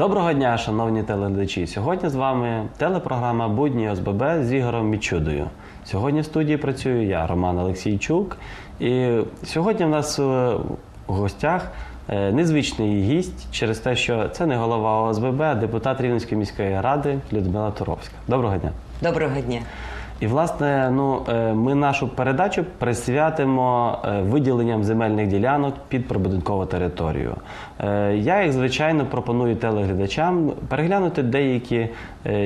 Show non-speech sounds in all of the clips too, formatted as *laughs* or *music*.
Доброго дня, шановні телеглядачі. Сьогодні з вами телепрограма Будні ОСББ з Ігорем Мічудою. Сьогодні в студії працюю я, Роман Олексійчук. І сьогодні в нас е, в гостях е, незвичний гість через те, що це не голова ОСББ, а депутат Рівненської міської ради Людмила Туровська. Доброго дня. Доброго дня. І власне, ну е, ми нашу передачу присвятимо е, виділенням земельних ділянок під прибудинкову територію. Е, Я, як звичайно, пропоную телеглядачам переглянути деякі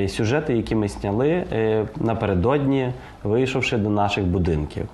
сюжети, які ми зняли е, напередодні, вийшовши до наших будинків,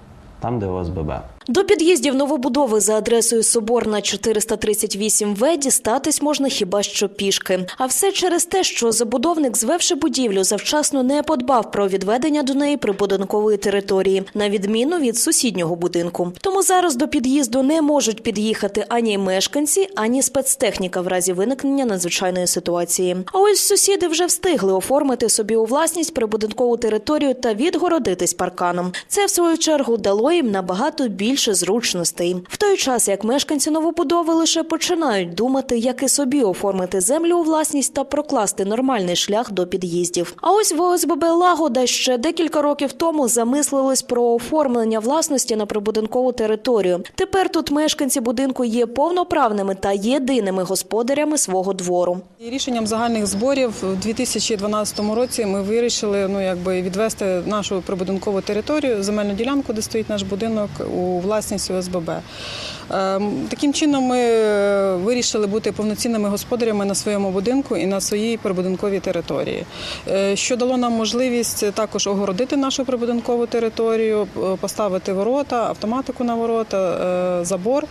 там, де ОСББ. До під'їздів новобудови за адресою Соборна 438 В дістатись можна хіба що пішки. А все через те, що забудовник, звевши будівлю, завчасно не подбав про відведення до неї прибудинкової території, на відміну від сусіднього будинку. Тому зараз до під'їзду не можуть під'їхати ані мешканці, ані спецтехніка в разі виникнення надзвичайної ситуації. А ось сусіди вже встигли оформити собі у власність прибудинкову територію та відгородитись парканом. Це в свою чергу дало їм набагато більше зручностей. В той час як мешканці новобудови лише починають думати, як і собі оформити землю у власність та прокласти нормальний шлях до під'їздів. А ось в ОСББ Лагода ще декілька років тому замислились про оформлення власності на прибудинкову територію. Тепер тут мешканці будинку є повноправними та єдиними господарями свого двору. Рішенням загальних зборів у 2012 році ми вирішили ну, якби відвести нашу прибудинкову територію, земельну ділянку, де стоїть наш будинок, у власність ОСББ. Ем, Таким чином ми е, вирішили бути повноцінними господарями на своєму будинку і на своїй прибудинковій території, Е, що дало нам можливість також огородити нашу прибудинкову територію, е, поставити ворота, автоматику на ворота, забор.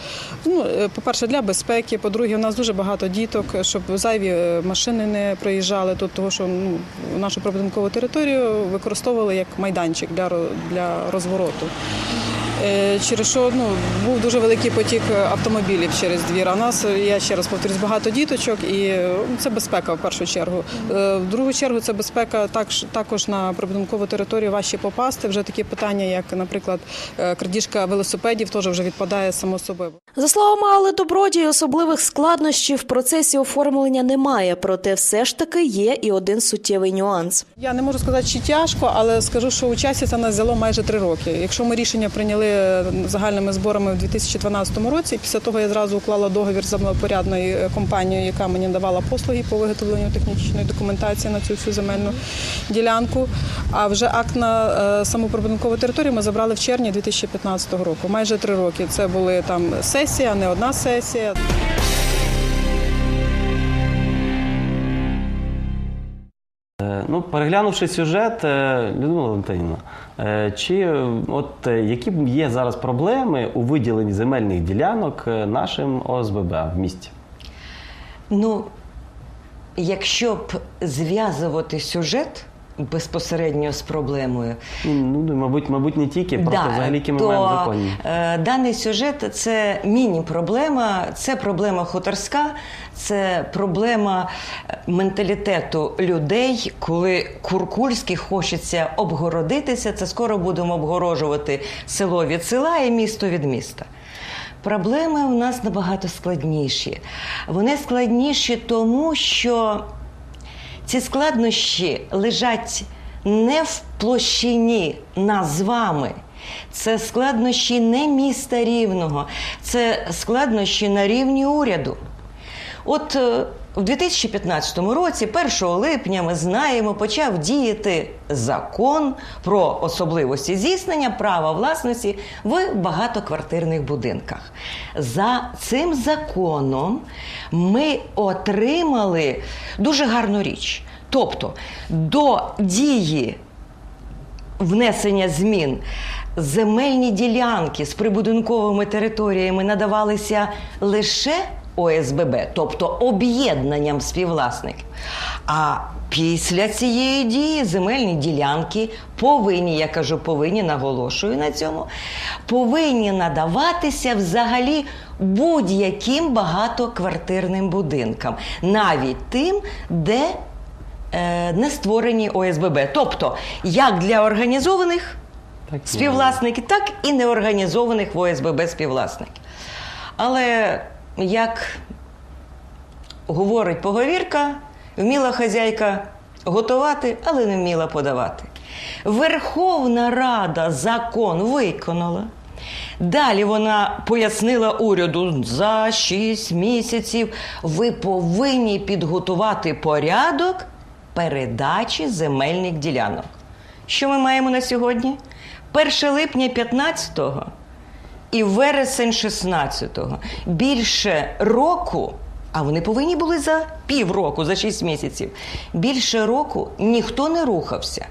Ну, по-перше, для безпеки. По-друге, у нас дуже багато діток, щоб зайві машини не проїжджали тут, тому що ну, нашу прибудинкову територію використовували як майданчик для розвороту. Е, Через що ну, був дуже великий потік автомобілів через двір. А нас, я ще раз повторюсь, багато діточок, і е, це безпека в першу чергу. Е, В другу чергу це безпека також, на прибудинкову територію важче попасти. Вже такі питання, як, наприклад, крадіжка велосипедів, теж вже відпадає само собою. За словами Алли Добродій, особливих складнощів в процесі оформлення немає, проте все ж таки є і один суттєвий нюанс. Я не можу сказати, чи тяжко, але скажу, що у часі це нас взяло майже три роки. Якщо ми рішення прийняли загальними зборами в 2012 році, після того я зразу уклала договір з землепорядною компанією, яка мені давала послуги по виготовленню технічної документації на цю всю земельну ділянку. А вже акт на е, територію ми забрали в червні 2015 року. Майже три роки. Це були там сесія, не одна сесія. Ну, переглянувши сюжет, е, Людмила Валентинівна, е, чи е, от е, які є зараз проблеми у виділенні земельних ділянок е, нашим ОСББ в місті? Ну, якщо б зв'язувати сюжет безпосередньо з проблемою, Ну, мабуть, мабуть, не тільки, просто взагалі які ми то, маємо законні. Е, даний сюжет це міні-проблема, це проблема хуторська, це проблема е, менталітету людей, коли Куркульський хочеться обгородитися. Це скоро будемо обгорожувати село від села і місто від міста. Проблеми у нас набагато складніші. Вони складніші тому, що ці складнощі лежать не в площині нас з вами. Це складнощі не міста рівного, це складнощі на рівні уряду. От в 2015 році, 1 липня, ми знаємо, почав діяти закон про особливості здійснення права власності в багатоквартирних будинках. За цим законом ми отримали дуже гарну річ. Тобто до дії внесення змін земельні ділянки з прибудинковими територіями надавалися лише ОСББ, тобто об'єднанням співвласників. А після цієї дії земельні ділянки повинні, я кажу, повинні наголошую на цьому, повинні надаватися взагалі будь-яким багатоквартирним будинкам, навіть тим, де е, не створені ОСББ. Тобто, як для організованих Так, співвласників, так і неорганізованих в ОСББ співвласників. Але як говорить поговірка, вміла хазяйка готувати, але не вміла подавати. Верховна Рада закон виконала. Далі вона пояснила уряду за 6 місяців ви повинні підготувати порядок передачі земельних ділянок. Що ми маємо на сьогодні? 1 липня 15-го і вересень 16-го. Більше року, а вони повинні були за півроку, за 6 місяців. Більше року ніхто не рухався.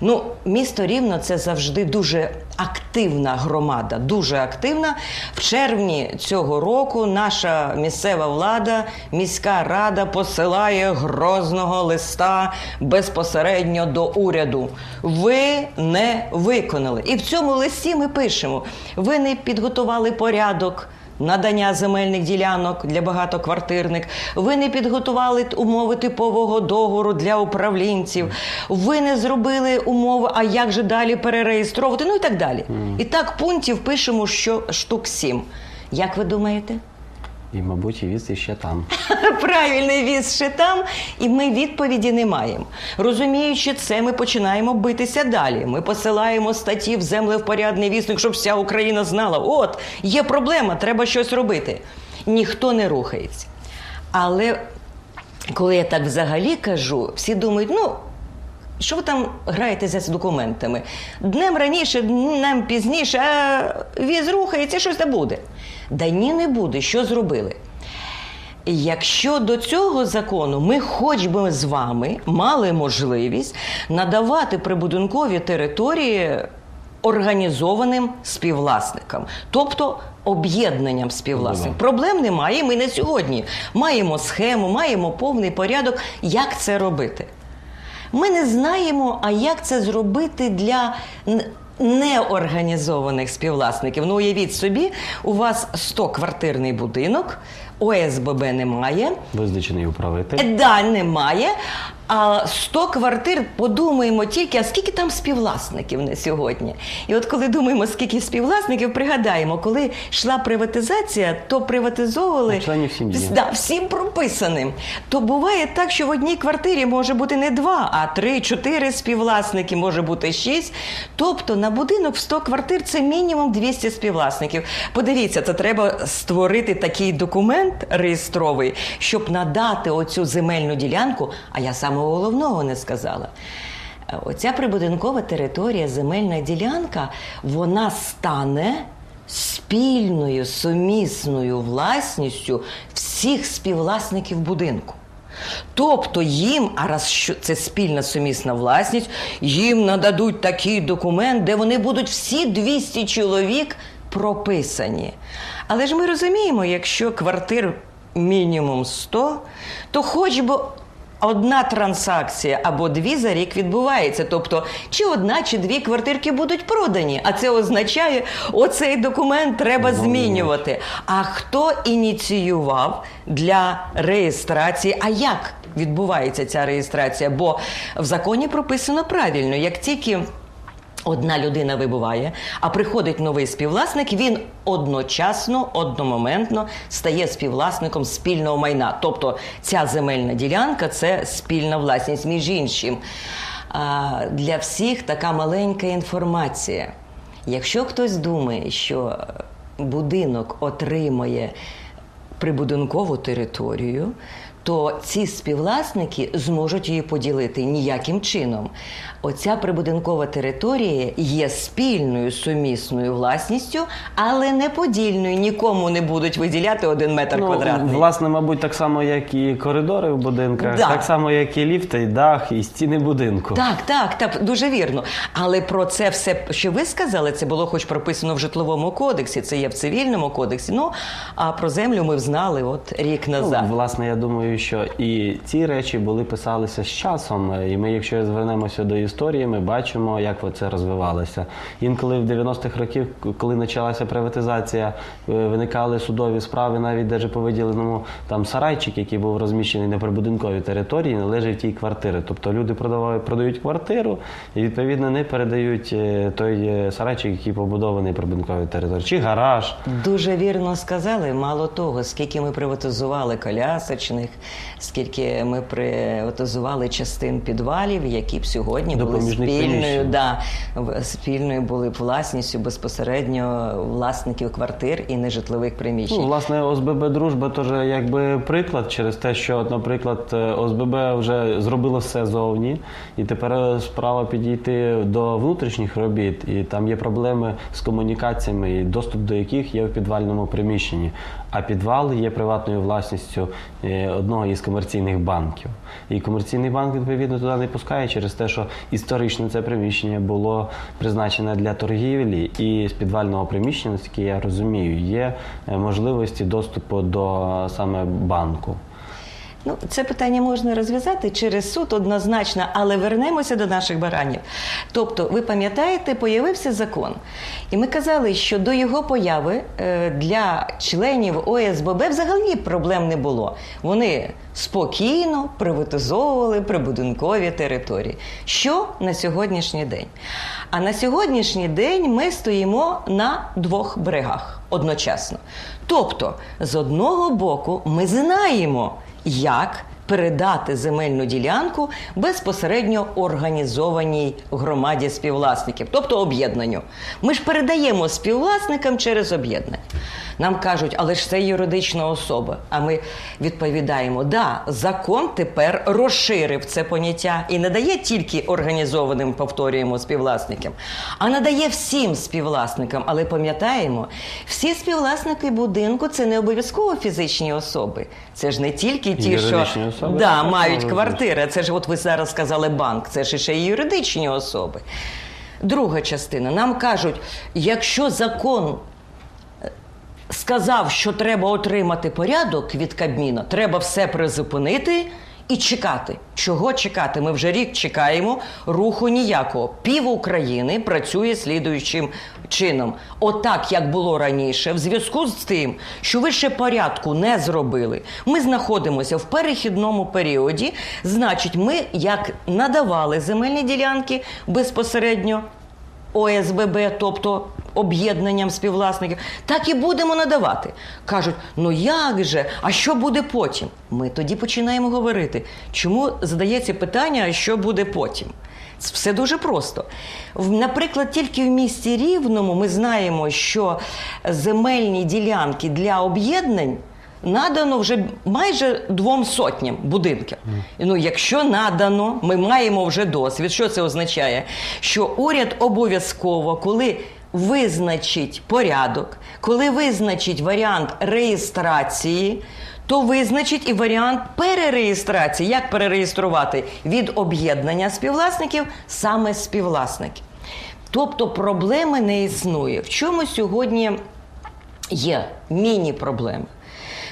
Ну, місто Рівно це завжди дуже активна громада, дуже активна. В червні цього року наша місцева влада, міська рада посилає грозного листа безпосередньо до уряду. Ви не виконали. І в цьому листі ми пишемо: ви не підготували порядок. Надання земельних ділянок для багатоквартирних, ви не підготували умови типового договору для управлінців, ви не зробили умови, а як же далі перереєстровувати, ну і так далі. І так пунктів пишемо, що штук сім. Як ви думаєте? І, мабуть, і віз ще там. *laughs* Правильний віз ще там, і ми відповіді не маємо. Розуміючи це, ми починаємо битися далі. Ми посилаємо статті в землевпорядний вісник, щоб вся Україна знала: от є проблема, треба щось робити. Ніхто не рухається. Але коли я так взагалі кажу, всі думають, ну. Що ви там граєтеся з документами? Днем раніше, днем пізніше, а віз рухається, щось не буде. Да ні, не буде. Що зробили? Якщо до цього закону ми хоч би з вами мали можливість надавати прибудинкові території організованим співвласникам, тобто об'єднанням співвласників. Проблем немає. Ми на сьогодні маємо схему, маємо повний порядок, як це робити. Ми не знаємо, а як це зробити для неорганізованих співвласників. Ну, уявіть собі, у вас 100-квартирний будинок, ОСББ немає, Визначений управитель. Е, Да, немає. А 100 квартир подумаємо тільки, а скільки там співвласників на сьогодні. І от коли думаємо, скільки співвласників, пригадаємо, коли йшла приватизація, то приватизовували. Да, всім прописаним. То буває так, що в одній квартирі може бути не два, а три-чотири співвласники, може бути шість. Тобто на будинок в 100 квартир це мінімум 200 співвласників. Подивіться, це треба створити такий документ реєстровий, щоб надати оцю земельну ділянку. А я самого головного не сказала. Оця прибудинкова територія, земельна ділянка, вона стане спільною сумісною власністю всіх співвласників будинку. Тобто їм, а раз це спільна сумісна власність, їм нададуть такий документ, де вони будуть всі 200 чоловік прописані. Але ж ми розуміємо, якщо квартир мінімум 100, то хоч би одна транзакція або дві за рік відбувається. Тобто, чи одна, чи дві квартирки будуть продані. А це означає, оцей документ треба змінювати. А хто ініціював для реєстрації? А як відбувається ця реєстрація? Бо в законі прописано правильно, як тільки. Одна людина вибуває, а приходить новий співвласник, він одночасно, одномоментно стає співвласником спільного майна. Тобто ця земельна ділянка це спільна власність. Між іншим, для всіх така маленька інформація. Якщо хтось думає, що будинок отримає прибудинкову територію, то ці співвласники зможуть її поділити ніяким чином. Оця прибудинкова територія є спільною сумісною власністю, але не подільною. Нікому не будуть виділяти один метр Ну, квадратний. власне, мабуть, так само, як і коридори в будинках, Да. так само, як і ліфти, і дах, і стіни будинку. Так, так, так, дуже вірно. Але про це все, що ви сказали, це було хоч прописано в житловому кодексі, це є в цивільному кодексі. Ну а про землю ми знали от рік назад. Ну, власне, я думаю, що і ці речі були писалися з часом. І ми, якщо звернемося до історії, ми бачимо, як це розвивалося. Інколи в 90-х років, коли почалася приватизація, е, виникали судові справи, навіть даже по виділеному там сарайчик, який був розміщений на прибудинковій території, належить тій квартири. Тобто люди продавають, продають квартиру і відповідно не передають е, той е, сарайчик, який побудований прибудинковій території, чи гараж. Дуже вірно сказали. Мало того, скільки ми приватизували колясочних, скільки ми приватизували частин підвалів, які б сьогодні були спільною, да, спільною були б власністю безпосередньо власників квартир і нежитлових приміщень. Ну, власне, ОСББ дружба теж якби приклад через те, що, наприклад, ОСББ вже зробило все зовні, і тепер справа підійти до внутрішніх робіт, і там є проблеми з комунікаціями, і доступ до яких є в підвальному приміщенні. А підвал є приватною власністю е, одного із комерційних банків. І комерційний банк відповідно туди не пускає через те, що історично це приміщення було призначене для торгівлі, і з підвального приміщення, наскільки я розумію, є е, можливості доступу до саме банку. Ну, це питання можна розв'язати через суд однозначно, але вернемося до наших баранів. Тобто, ви пам'ятаєте, появився закон, і ми казали, що до його появи е, для членів ОСББ взагалі проблем не було. Вони спокійно приватизовували прибудинкові території. Що на сьогоднішній день? А на сьогоднішній день ми стоїмо на двох берегах одночасно. Тобто, з одного боку, ми знаємо, як передати земельну ділянку безпосередньо організованій громаді співвласників, тобто об'єднанню. Ми ж передаємо співвласникам через об'єднання. Нам кажуть, але ж це юридична особа. А ми відповідаємо: да, закон тепер розширив це поняття і не дає тільки організованим, повторюємо, співвласникам, а надає всім співвласникам. Але пам'ятаємо, всі співвласники будинку це не обов'язково фізичні особи. Це ж не тільки ті, що Особи, да, так, мають квартири. Це ж, от ви зараз сказали банк, це ж ще й юридичні особи. Друга частина. Нам кажуть, якщо закон сказав, що треба отримати порядок від Кабміна, треба все призупинити і чекати. Чого чекати? Ми вже рік чекаємо, руху ніякого. Пів України працює слідуючим чином. Отак, як було раніше, в зв'язку з тим, що ви ще порядку не зробили. Ми знаходимося в перехідному періоді. Значить, ми як надавали земельні ділянки безпосередньо ОСББ, тобто об'єднанням співвласників, так і будемо надавати. Кажуть, ну як же, а що буде потім? Ми тоді починаємо говорити. Чому задається питання, а що буде потім? Все дуже просто. Наприклад, тільки в місті Рівному ми знаємо, що земельні ділянки для об'єднань надано вже майже двом сотням будинків. Ну, якщо надано, ми маємо вже досвід. Що це означає? Що уряд обов'язково, коли визначить порядок, коли визначить варіант реєстрації, то визначить і варіант перереєстрації. Як перереєструвати від об'єднання співвласників саме співвласників. Тобто проблеми не існує. В чому сьогодні є міні-проблеми?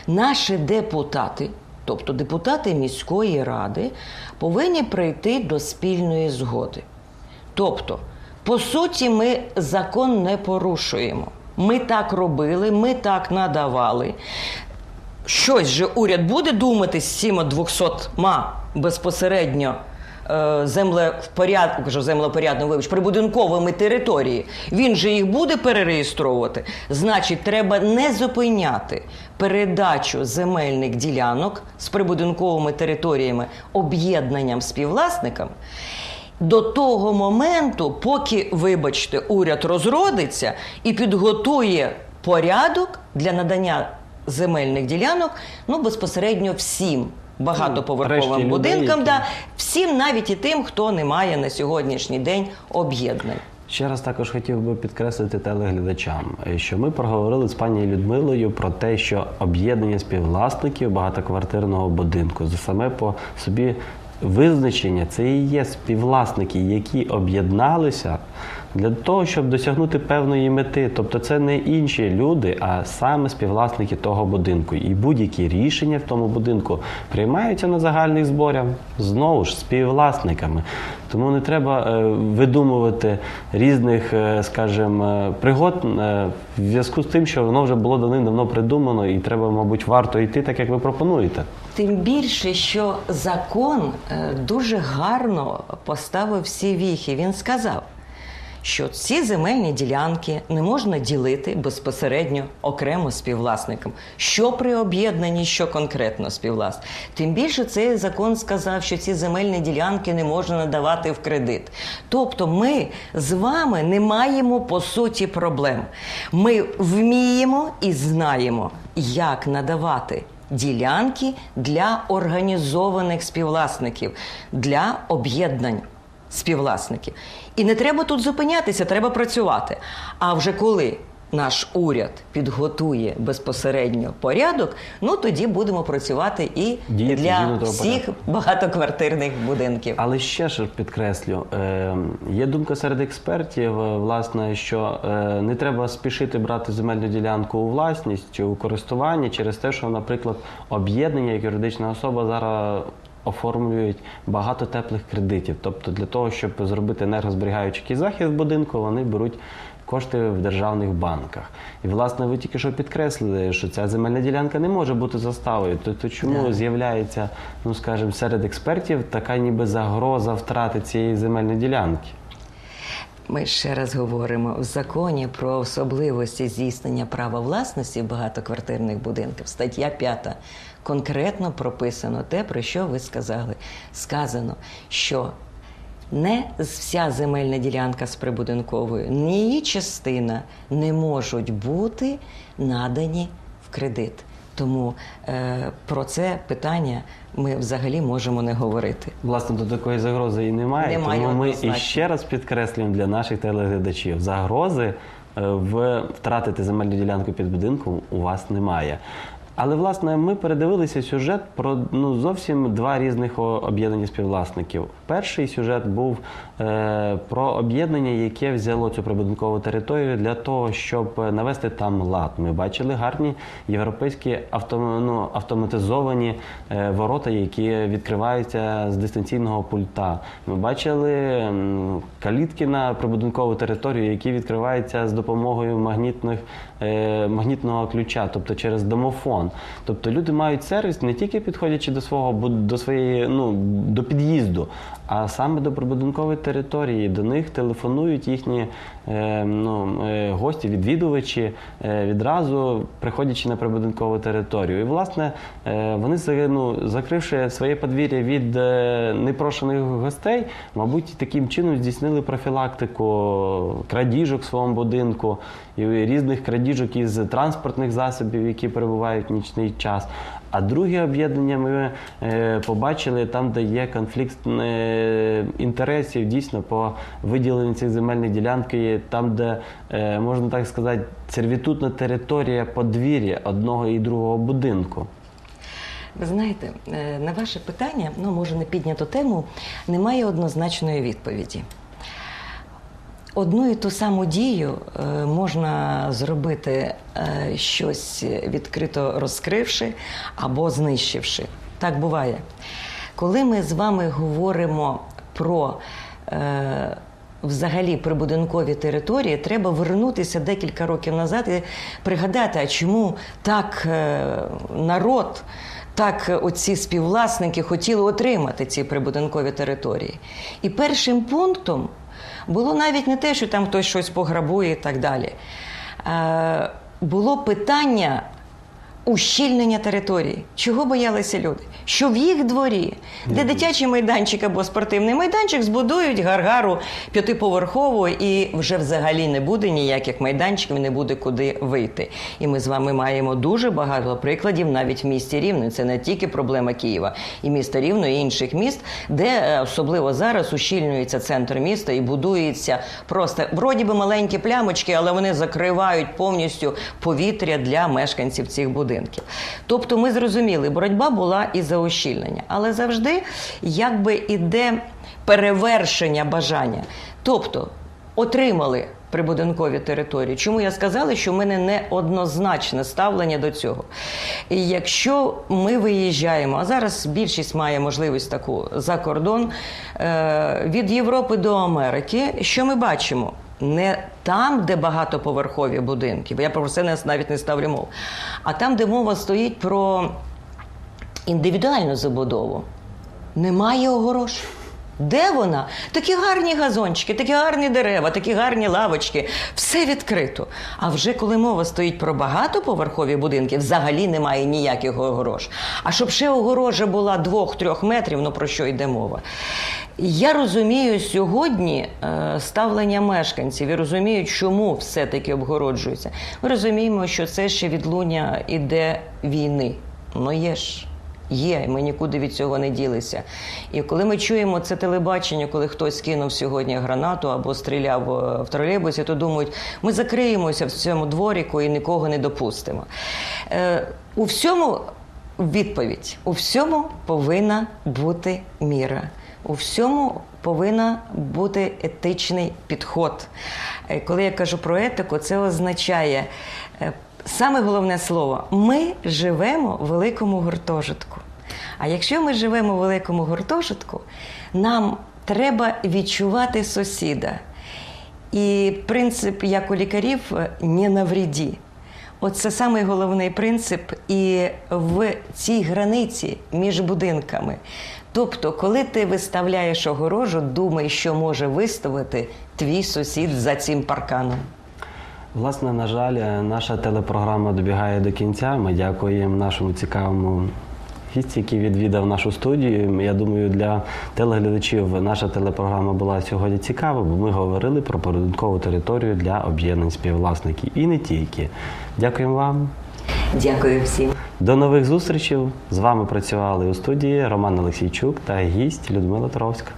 Наші депутати, тобто депутати міської ради, повинні прийти до спільної згоди. Тобто, по суті, ми закон не порушуємо. Ми так робили, ми так надавали. Щось же уряд буде думати з цими 200 безпосередньо е, землевпоряд... кажу, землепорядно, вибач, прибудинковими території. Він же їх буде перереєстровувати. Значить, треба не зупиняти передачу земельних ділянок з прибудинковими територіями об'єднанням співвласникам. До того моменту, поки, вибачте, уряд розродиться і підготує порядок для надання земельних ділянок, ну безпосередньо всім багатоповерховим людей, будинкам, да, всім навіть і тим, хто не має на сьогоднішній день об'єднань. Ще раз також хотів би підкреслити телеглядачам, що ми проговорили з пані Людмилою про те, що об'єднання співвласників багатоквартирного будинку за саме по собі визначення це і є співвласники, які об'єдналися для того, щоб досягнути певної мети. Тобто це не інші люди, а саме співвласники того будинку. І будь-які рішення в тому будинку приймаються на загальних зборах знову ж співвласниками. Тому не треба е, видумувати різних, е, скажімо, е, пригод в зв'язку з тим, що воно вже було давним-давно придумано, і треба, мабуть, варто йти так, як ви пропонуєте. Тим більше, що закон дуже гарно поставив всі віхи. Він сказав, що ці земельні ділянки не можна ділити безпосередньо окремо співвласникам. Що при об'єднанні, що конкретно співвласник. Тим більше цей закон сказав, що ці земельні ділянки не можна надавати в кредит. Тобто ми з вами не маємо по суті проблем. Ми вміємо і знаємо, як надавати ділянки для організованих співвласників, для об'єднань співвласників. І не треба тут зупинятися, треба працювати. А вже коли наш уряд підготує безпосередньо порядок, ну тоді будемо працювати і Діяти для всіх порядку. багатоквартирних будинків. Але ще ж підкреслю, е, є думка серед експертів, е, власне, що е, не треба спішити брати земельну ділянку у власність чи у користування через те, що, наприклад, об'єднання як юридична особа зараз оформлюють багато теплих кредитів. Тобто для того, щоб зробити енергозберігаючий захист будинку, вони беруть кошти в державних банках. І власне ви тільки що підкреслили, що ця земельна ділянка не може бути заставою. То, то чому Да. з'являється, ну скажімо, серед експертів така ніби загроза втрати цієї земельної ділянки? Ми ще раз говоримо в законі про особливості здійснення права власності багатоквартирних будинків. Стаття 5. Конкретно прописано те, про що ви сказали. Сказано, що не вся земельна ділянка з прибудинковою, ні її частина не можуть бути надані в кредит. Тому е, про це питання ми взагалі можемо не говорити. Власне, до такої загрози і немає. Немає тому ми і ще раз підкреслюємо для наших телеглядачів: загрози е, в втратити земельну ділянку під будинком у вас немає. Але власне ми передивилися сюжет про ну зовсім два різних об'єднання співвласників. Перший сюжет був е, про об'єднання, яке взяло цю прибудинкову територію для того, щоб е, навести там лад. Ми бачили гарні європейські авто, ну, автоматизовані е, ворота, які відкриваються з дистанційного пульта. Ми бачили калітки на прибудинкову територію, які відкриваються з допомогою магнітних, е, магнітного ключа, тобто через домофон. Тобто люди мають сервіс не тільки підходячи до свого до своєї ну до під'їзду, а саме до прибудинкової території. До них телефонують їхні е, ну, е, гості, відвідувачі е, відразу приходячи на прибудинкову територію. І власне е, вони ну, закривши своє подвір'я від е, непрошених гостей, мабуть, таким чином здійснили профілактику крадіжок в своєму будинку і різних крадіжок із транспортних засобів, які перебувають нічний час. А друге об'єднання ми е, побачили там, де є конфлікт е, інтересів дійсно по виділенню цих земельних ділянки, там, де е, можна так сказати, сервітутна територія подвір'я одного і другого будинку. Ви знаєте, на ваше питання, ну може не підняту тему, немає однозначної відповіді. Одну і ту саму дію е, можна зробити е, щось відкрито розкривши або знищивши. Так буває. Коли ми з вами говоримо про е, взагалі прибудинкові території, треба вернутися декілька років назад і пригадати, а чому так народ. Так, оці співвласники хотіли отримати ці прибудинкові території. І першим пунктом було навіть не те, що там хтось щось пограбує і так далі. Е, було питання ущільнення території. Чого боялися люди? Що в їх дворі, де дитячий майданчик або спортивний майданчик, збудують гаргару п'ятиповерхову і вже взагалі не буде ніяких майданчиків, не буде куди вийти. І ми з вами маємо дуже багато прикладів навіть в місті Рівне. Це не тільки проблема Києва, і міста Рівно, і інших міст, де е, особливо зараз ущільнюється центр міста і будується просто вроді би маленькі плямочки, але вони закривають повністю повітря для мешканців цих будинків. Тобто, ми зрозуміли, боротьба була і за ущільнення, але завжди якби іде перевершення бажання. Тобто отримали прибудинкові території. Чому я сказала, що в мене неоднозначне ставлення до цього? І якщо ми виїжджаємо, а зараз більшість має можливість таку за кордон е, від Європи до Америки, що ми бачимо? Не там, де багатоповерхові будинки, бо я про це навіть не ставлю мову, а там, де мова стоїть про індивідуальну забудову, немає огорож. Де вона? Такі гарні газончики, такі гарні дерева, такі гарні лавочки. Все відкрито. А вже коли мова стоїть про багатоповерхові будинки, взагалі немає ніяких огорож. А щоб ще огорожа була двох-трьох метрів, ну про що йде мова? Я розумію сьогодні е, ставлення мешканців і розумію, чому все-таки обгороджується. Ми розуміємо, що це ще відлуння іде війни. Ну є ж. Є, ми нікуди від цього не ділися. І коли ми чуємо це телебачення, коли хтось кинув сьогодні гранату або стріляв е, в тролейбусі, то думають, ми закриємося в цьому дворіку і нікого не допустимо. Е, у всьому відповідь: у всьому повинна бути міра. У всьому повинна бути етичний підход. Е, Коли я кажу про етику, це означає саме головне слово: ми живемо в великому гуртожитку. А якщо ми живемо в великому гуртожитку, нам треба відчувати сусіда. І принцип, як у лікарів, не навріді. Оце самий головний принцип і в цій границі між будинками. Тобто, коли ти виставляєш огорожу, думай, що може виставити твій сусід за цим парканом. Власне, на жаль, е, наша телепрограма добігає до кінця. Ми дякуємо нашому цікавому гісті, який відвідав нашу студію. Я думаю, для телеглядачів наша телепрограма була сьогодні цікава, бо ми говорили про прибудинкову територію для об'єднань співвласників. І не тільки. Дякуємо вам. Дякую всім. До нових зустрічей. З вами працювали у студії Роман Олексійчук та гість Людмила Туровська.